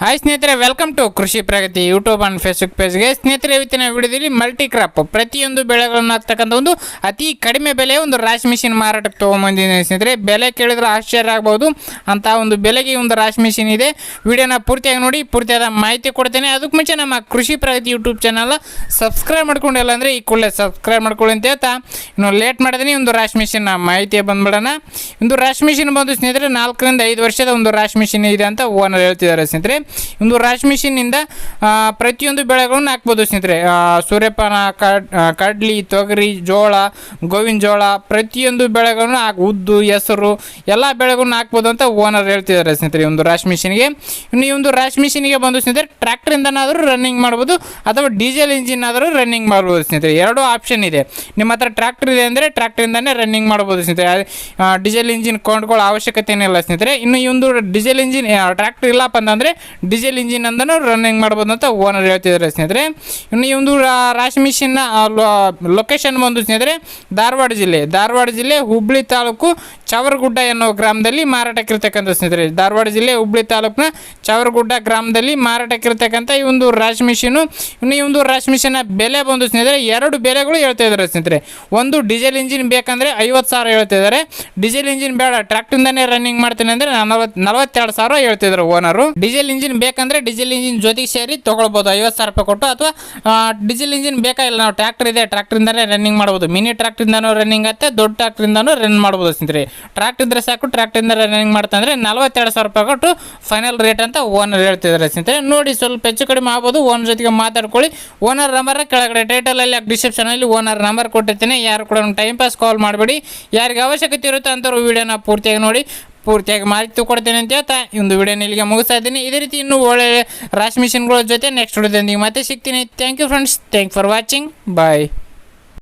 Hi ಸ್ನೇಹಿತರೆ welcome to Krishi Pragati YouTube and Facebook ಪೇಜ್ಗೆ ಸ್ನೇಹಿತರೆ, ಇವತ್ತಿನ ವಿಡಿಯೋದಲ್ಲಿ ಮಲ್ಟಿ ಕ್ರಾಪ್ ಪ್ರತಿಯೊಂದು ಬೆಳೆಗಳನ್ನು ಹಾಕ್ತಕ್ಕಂಥ ಒಂದು ಅತಿ ಕಡಿಮೆ ಬೆಲೆ ಒಂದು ರಾಶಿ ಮಿಷಿನ್ ಮಾರಾಟಕ್ಕೆ ತೊಗೊಂಬಂದಿದ್ದೀನಿ ಸ್ನೇಹಿತರೆ. ಬೆಲೆ ಕೇಳಿದ್ರೆ ಆಶ್ಚರ್ಯ ಆಗ್ಬೋದು. ಅಂತ ಒಂದು ಬೆಲೆಗೆ ಒಂದು ರಾಶಿ ಮಿಷಿನ್ ಇದೆ. ವಿಡಿಯೋನ ಪೂರ್ತಿಯಾಗಿ ನೋಡಿ, ಪೂರ್ತಿಯಾದ ಮಾಹಿತಿ ಕೊಡ್ತೇನೆ. ಅದಕ್ಕೆ ಮುಂಚೆ ನಮ್ಮ ಕೃಷಿ ಪ್ರಗತಿ ಯೂಟ್ಯೂಬ್ ಚಾನಲ್ ಸಬ್ಸ್ಕ್ರೈಬ್ ಮಾಡ್ಕೊಂಡಿಲ್ಲ ಅಂದರೆ ಈ ಕೂಡಲೇ ಸಬ್ಸ್ಕ್ರೈಬ್ ಮಾಡ್ಕೊಳ್ಳಿ ಅಂತ ಹೇಳ್ತಾ. ಇನ್ನು ಲೇಟ್ ಮಾಡಿದ್ರೆ ಒಂದು ರಾಶಿ ಮಿಷಿನ್ ಮಾಹಿತಿ ಬಂದ್ಬಿಡೋಣ. ಒಂದು ರಾಶಿ ಮಿಷಿನ್ ಬಂದು ಸ್ನೇಹಿತರೆ, ನಾಲ್ಕರಿಂದ ಐದು ವರ್ಷದ ಒಂದು ರಾಶಿ ಮಿಷಿನ್ ಇದೆ ಅಂತ ಓನರ್ ಹೇಳ್ತಿದ್ದಾರೆ ಸ್ನೇಹಿತರೆ. ಒಂದು ರಾಶಿ ಮಿಷಿನಿಂದ ಪ್ರತಿಯೊಂದು ಬೆಳೆಗಳನ್ನು ಹಾಕ್ಬೋದು ಸ್ನೇಹಿತರೆ. ಸೂರ್ಯಪಾನ, ಕಡ್ ಕಡ್ಲಿ, ತೊಗರಿ, ಜೋಳ, ಗೋವಿನ ಜೋಳ, ಪ್ರತಿಯೊಂದು ಬೆಳೆಗಳನ್ನು ಹಾಕಿ, ಉದ್ದು, ಹೆಸರು, ಎಲ್ಲ ಬೆಳೆಗಳನ್ನು ಹಾಕ್ಬೋದು ಅಂತ ಓನರ್ ಹೇಳ್ತಿದ್ದಾರೆ ಸ್ನೇಹಿತರೆ ಒಂದು ರಾಶಿ ಮಿಷಿನ್ಗೆ. ಇನ್ನು ಈ ಒಂದು ರಾಶಿ ಮಿಷಿನ್ಗೆ ಬಂದು ಸ್ನೇಹಿತರೆ ಟ್ರ್ಯಾಕ್ಟ್ರಿಂದನಾದರೂ ರನ್ನಿಂಗ್ ಮಾಡ್ಬೋದು, ಅಥವಾ ಡೀಸೆಲ್ ಇಂಜಿನ್ ಆದರೂ ರನ್ನಿಂಗ್ ಮಾಡ್ಬೋದು ಸ್ನೇಹಿತರೆ. ಎರಡೂ ಆಪ್ಷನ್ ಇದೆ. ನಿಮ್ಮ ಹತ್ರ ಟ್ರ್ಯಾಕ್ಟರ್ ಇದೆ ಅಂದರೆ ಟ್ರ್ಯಾಕ್ಟ್ರಿಂದನೇ ರನ್ನಿಂಗ್ ಮಾಡ್ಬೋದು ಸ್ನೇಹಿತರೆ. ಡೀಸೆಲ್ ಇಂಜಿನ್ ಕೊಂಡ್ಕೊಳ್ಳೋ ಅವಶ್ಯಕತೆ ಏನಿಲ್ಲ ಸ್ನೇಹಿತರೆ. ಇನ್ನು ಈ ಒಂದು ಡೀಸೆಲ್ ಇಂಜಿನ್ ಟ್ರ್ಯಾಕ್ಟರ್ ಇಲ್ಲಪ್ಪ ಅಂತಂದರೆ ಡೀಸೆಲ್ ಇಂಜಿನ್ ಅಂದನು ರನ್ನಿಂಗ್ ಮಾಡ್ಬೋದು ಅಂತ ಓನರ್ ಹೇಳ್ತಿದ್ದಾರೆ ಸ್ನೇಹಿತರೆ. ಇನ್ನು ಈ ಒಂದು ರಾಶ್ ಮಿಷಿನ್ನ ಲೊಕೇಶನ್ ಬಂದು ಸ್ನೇಹಿತರೆ, ಧಾರವಾಡ ಜಿಲ್ಲೆ. ಧಾರವಾಡ ಜಿಲ್ಲೆ ಹುಬ್ಳಿ ತಾಲೂಕು ಚವರಗುಡ್ಡ ಎನ್ನುವ ಗ್ರಾಮದಲ್ಲಿ ಮಾರಾಟಕ್ಕಿರ್ತಕ್ಕಂಥ ಸ್ನೇಹಿತರೆ. ಧಾರವಾಡ ಜಿಲ್ಲೆ ಹುಬ್ಳಿ ತಾಲೂಕಿನ ಚವರಗುಡ್ಡ ಗ್ರಾಮದಲ್ಲಿ ಮಾರಾಟಕ್ಕಿರ್ತಕ್ಕಂಥ ಈ ಒಂದು ರಾಶಿ ಮಿಷಿನು ಇನ್ನು ಈ ಒಂದು ರಾಶಿ ಮಿಷಿನ ಬೆಲೆ ಬಂದು ಸ್ನೇಹಿತರೆ, ಎರಡು ಬೆಲೆಗಳು ಹೇಳ್ತಾ ಇದ್ದಾರೆ ಸ್ನೇಹಿತರೆ. ಒಂದು ಡೀಸೆಲ್ ಇಂಜಿನ್ ಬೇಕಂದರೆ ಐವತ್ತು ಸಾವಿರ ಹೇಳ್ತಾ ಇದ್ದಾರೆ. ಡೀಸೆಲ್ ಇಂಜಿನ್ ಬೇಡ ಟ್ರ್ಯಾಕ್ಟರ್ದಾನೇ ರನ್ನಿಂಗ್ ಮಾಡ್ತೀನಿ ಅಂದರೆ ನಲವತ್ತು ನಲವತ್ತೆರಡು ಸಾವಿರ ಹೇಳ್ತಿದ್ರು ಓನರು ಡೀಸೆಲ್ ಇಂಜಿನ್ ಬೇಕಂದ್ರೆ ಡೀಸೆಲ್ ಇಂಜಿನ್ ಜೊತೆಗೆ ಸೇರಿ ತೊಗೊಳ್ಬೋದು. ಐವತ್ತು ಸಾವಿರ ರೂಪಾಯಿ ಕೊಟ್ಟು ಅಥವಾ ಡೀಸೆಲ್ ಇಂಜಿನ್ ಬೇಕಾಗಿಲ್ಲ ನಾವು ಟ್ರ್ಯಾಕ್ಟರ್ ಇದೆ ಟ್ರ್ಯಾಕ್ಟ್ರಿಂದಲೇ ರನ್ನಿಂಗ್ ಮಾಡ್ಬೋದು. ಮಿನಿ ಟ್ರ್ಯಾಕ್ಟ್ರಿಂದನೂ ರನ್ನಿಂಗ್ ಆಗುತ್ತೆ, ದೊಡ್ಡ ಟ್ರ್ಯಾಕ್ಟ್ರಿಂದನೂ ರನ್ ಮಾಡ್ಬೋದು ಸ್ನೇಹಿತರೆ. ಟ್ರಾಕ್ಟರ್ ಇದ್ರೆ ಸಾಕು ಟ್ರ್ಯಾಕ್ಟ್ರಿಂದ ರನ್ನಿಂಗ್ ಮಾಡ್ತಂದ್ರೆ ನಲ್ವತ್ತೆರಡು ಸಾವಿರ ರೂಪಾಯಿ ಕೊಟ್ಟು ಫೈನಲ್ ರೇಟ್ ಅಂತ ಓನರ್ ಹೇಳ್ತಿದ್ದಾರೆ ಸ್ನೇಹಿತರೆ. ನೋಡಿ, ಸ್ವಲ್ಪ ಹೆಚ್ಚು ಕಡಿಮೆ ಆಗ್ಬೋದು ಓನರ್ ಜೊತೆಗೆ ಮಾತಾಡ್ಕೊಳ್ಳಿ. ಓನರ್ ನಂಬರ್ ಕೆಳಗಡೆ ಟೈಟಲಲ್ಲಿ ಡಿಸ್ಕ್ರಿಪ್ಷನಲ್ಲಿ ಓನರ್ ನಂಬರ್ ಕೊಟ್ಟಿರ್ತೀನಿ. ಯಾರು ಕೂಡ ಟೈಮ್ ಪಾಸ್ ಕಾಲ್ ಮಾಡಬೇಡಿ. ಯಾರಿಗೆ ಅವಶ್ಯಕತೆ ಇರುತ್ತೆ ಅಂಥವ್ರು ವೀಡಿಯೋನ ಪೂರ್ತಿಯಾಗಿ ನೋಡಿ. ಪೂರ್ತಿಯಾಗಿ ಮಾಹಿತಿ ಕೊಡ್ತೇನೆ ಅಂತ ಹೇಳ್ತಾ ಒಂದು ವಿಡಿಯೋನ ಇಲ್ಲಿಗೆ ಮುಗಿಸ್ತಾ ಇದ್ದೀನಿ. ಇದೇ ರೀತಿ ಇನ್ನೂ ಒಳ್ಳೆ ರಾಶಿ ಮಿಷಿನ್ಗಳ ಜೊತೆ ನೆಕ್ಸ್ಟ್ ವಿಡಿಯೋದೊಂದಿಗೆ ಮತ್ತೆ ಸಿಗ್ತೀನಿ. Thank you friends thank for watching bye